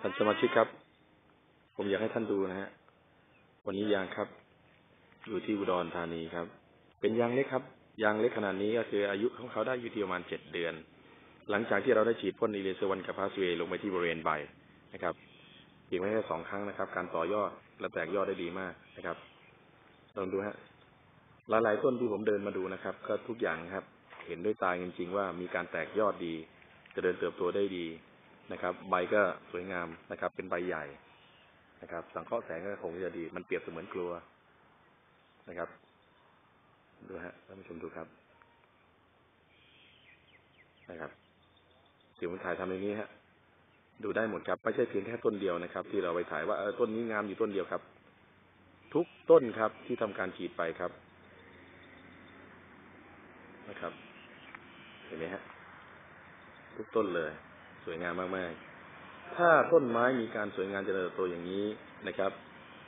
ท่านสมาชิกครับ ผมอยากให้ท่านดูนะฮะ วันนี้ยางครับ อยู่ที่อุดรธานีครับ เป็นยางเล็กครับ ยางเล็กขนาดนี้ก็คืออายุของเขาได้อยู่ที่ประมาณเจ็ดเดือน หลังจากที่เราได้ฉีดพ่นอีเลเซวันกับพาสเวลงไปที่บริเวณใบนะครับเพียงไม่แค่สองครั้งนะครับ การต่อยอดและแตกยอดได้ดีมากนะครับ ลองดูฮะ หลายๆต้นที่ผมเดินมาดูนะครับ ก็ทุกอย่างครับ เห็นด้วยตาจริงๆว่ามีการแตกยอดดีจเจริญเติบโตได้ดี นะครับ ใบก็สวยงามนะครับ เป็นใบใหญ่นะครับ สังเคราะห์แสงก็คงจะดี มันเปรียบเสมือนกลัวนะครับดูฮะท่านผู้ชมดูครับ นะครับเดี๋ยวผมถ่ายทำอย่างนี้ฮะดูได้หมดครับไม่ใช่เพียงแค่ต้นเดียวนะครับ ที่เราไปถ่ายว่าเออต้นนี้งามอยู่ต้นเดียวครับ ทุกต้นครับที่ทำการฉีดไปครับนะครับ เห็นไหมฮะ ทุกต้นเลย วยงามมากๆ ถ้าต้นไม้มีการสวยงามเจริญเติบโตอย่างนี้นะครับ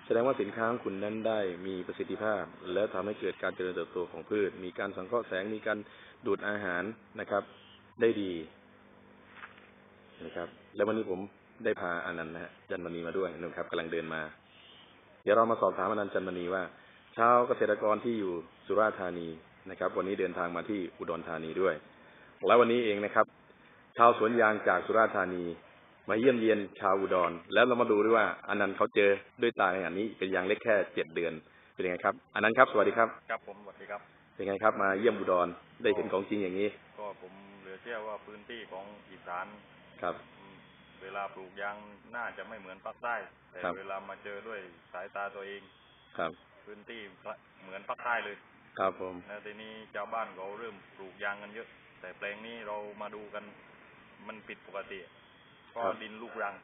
แสดงว่าสินค้าของคุณนั้นได้มีประสิทธิภาพ และทำให้เกิดการเจริญเติบโตของพืช มีการสังเคราะห์แสงมีการดูดอาหารนะครับ ได้ดีนะครับ แล้ววันนี้ผมได้พาอนันต์นะฮะจันมณีมาด้วยนะครับกำลังเดินมา เดี๋ยวเรามาสอบถามอนันต์จันมณีว่าชาวเกษตรกรที่อยู่สุราษฎร์ธานีนะครับ วันนี้เดินทางมาที่อุดรธานีด้วย และวันนี้เองนะครับ ชาวสวนยางจากสุราษฎร์ธานี มาเยี่ยมเยียนชาวอุดร แล้วเรามาดูด้วยว่าอนันต์เขาเจอด้วยตาอย่างนี้เป็นยางเล็กแค่เจ็ดเดือนเป็นยังไงครับอนันต์ครับสวัสดีครับครับผมสวัสดีครับเป็นไงครับ มาเยี่ยมอุดรได้เห็นของจริงอย่างนี้ ก็ผมเหลือเชื่อว่าพื้นที่ของอีสานครับอืมเวลาปลูกยางน่าจะไม่เหมือนภาคใต้แต่ครับเวลามาเจอด้วยสายตาตัวเองครับ พื้นที่เหมือนภาคใต้เลย ครับผมแล้วทีนี้ชาวบ้านเขาเริ่มปลูกยางกันเยอะ แต่แปลงนี้เรามาดูกัน มันผิดปกติเพราะดินลูกรัง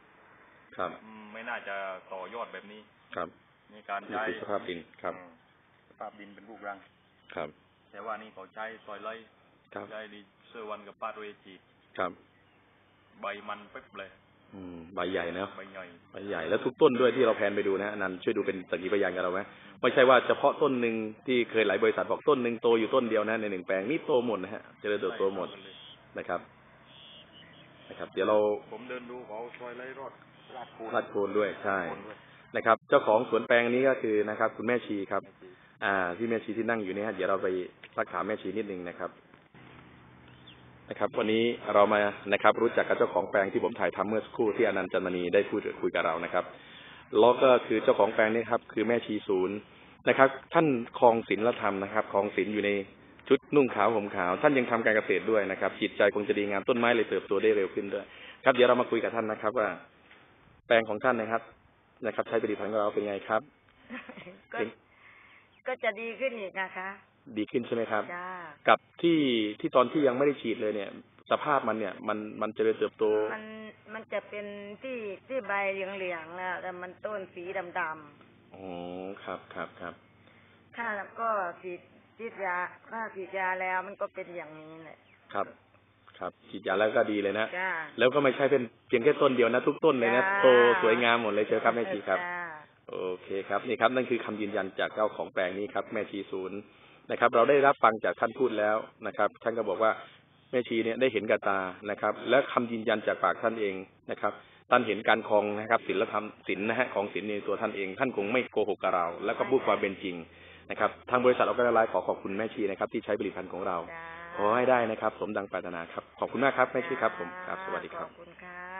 ครับอืมไม่น่าจะต่อยอดแบบนี้ ครับมีการนี่ใช้คือสภาพดินครับอืมสภาพดินเป็นลูกรัง ครับ แต่ว่านี่เขาใช้ซอยไล่ครับใช้ดีเซอร์วันกับปาโรเอจีดครับ ใบมันเป๊บเลยอืมใบใหญ่เนอะใบใหญ่ใบใหญ่แล้วทุกต้นด้วยที่เราแพนไปดูนะอนันต์ช่วยดูเป็นสักขีพยานกับเราไหมไม่ใช่ว่าเฉพาะต้นหนึ่งที่เคยหลายบริษัทบอกต้นหนึ่งโตอยู่ต้นเดียวนะในหนึ่งแปลงนี่โตหมดนะฮะเจริญเติบโตหมดนะครับ นะครับ เดี๋ยวเราผมเดินดูเขาซอยไล่รอดลาดโคนพาดโคนด้วยใช่โคนด้วยนะครับ เจ้าของสวนแปลงนี้ก็คือนะครับ คุณแม่ชีครับ อ่าที่แม่ชีที่นั่งอยู่เนี่ยฮะเดี๋ยวเราไปสักถามแม่ชีนิดนึงนะครับ นะครับ วันนี้เรามานะครับ รู้จักกับเจ้าของแปลงที่ผมถ่ายทำเมื่อสักครู่ที่อนันต์จันมณีได้พูดคุยกับเรานะครับแล้วก็คือเจ้าของแปลงนี้ครับ คือแม่ชีศูนย์นะครับ ท่านคลองศิลธรรมนะครับคลองศิลอยู่ใน ชุดนุ่งขาวห่มขาว ท่านยังทำการเกษตรด้วยนะครับจิตใจคงจะดีงามต้นไม้เลยเติบโตได้เร็วขึ้นด้วย ครับเดี๋ยวเรามาคุยกับท่านนะครับ ว่า แปลงของท่านนะครับ นะครับ ใช้ผลิตภัณฑ์ของเราเป็นไงครับ ก็เป็นก็จะดีขึ้นอีกนะคะ ดีขึ้นใช่ไหมครับจ้ากับที่ที่ตอนที่ยังไม่ได้ฉีดเลยเนี่ย สภาพมันเนี่ย มันมันเจริญเติบโต มันมันจะเป็นที่ที่ใบเหลืองๆแล้วแต่มันต้นสีดำอ๋อครับครับครับๆถ้าก็ฉีด ฉีดยาถ้าฉีดยาแล้วมันก็เป็นอย่างนี้แหละครับ ครับฉีดยาแล้วก็ดีเลยนะจ้าแล้วก็ไม่ใช่เป็นเพียงแค่ต้นเดียวนะทุกต้นเลยนะจ้าโตสวยงามหมดเลยเชียวครับแม่ชีครับ จ้าโอเคครับนี่ครับนั่นคือคำยืนยันจากเจ้าของแปลงนี้ครับ แม่ชีศูนย์นะครับ เราได้รับฟังจากท่านพูดแล้วนะครับ ท่านก็บอกว่าแม่ชีเนี่ยได้เห็นกับตานะครับ และคำยืนยันจากปากท่านเองนะครับ ท่านเห็นการคลองนะครับศีลธรรมศีลนะฮะของศีลในตัวท่านเอง ท่านคงไม่โกหกกับเรา แล้วก็พูดความเป็นจริง นะครับ ทางบริษัทออร์แกไลน์ขอขอบคุณแม่ชีนะครับ ที่ใช้ผลิตภัณฑ์ของเราจ้าขอให้ได้นะครับ สมดังปรารถนาครับ ขอบคุณมากครับแม่ชีครับผมครับ สวัสดีครับขอบคุณค่ะ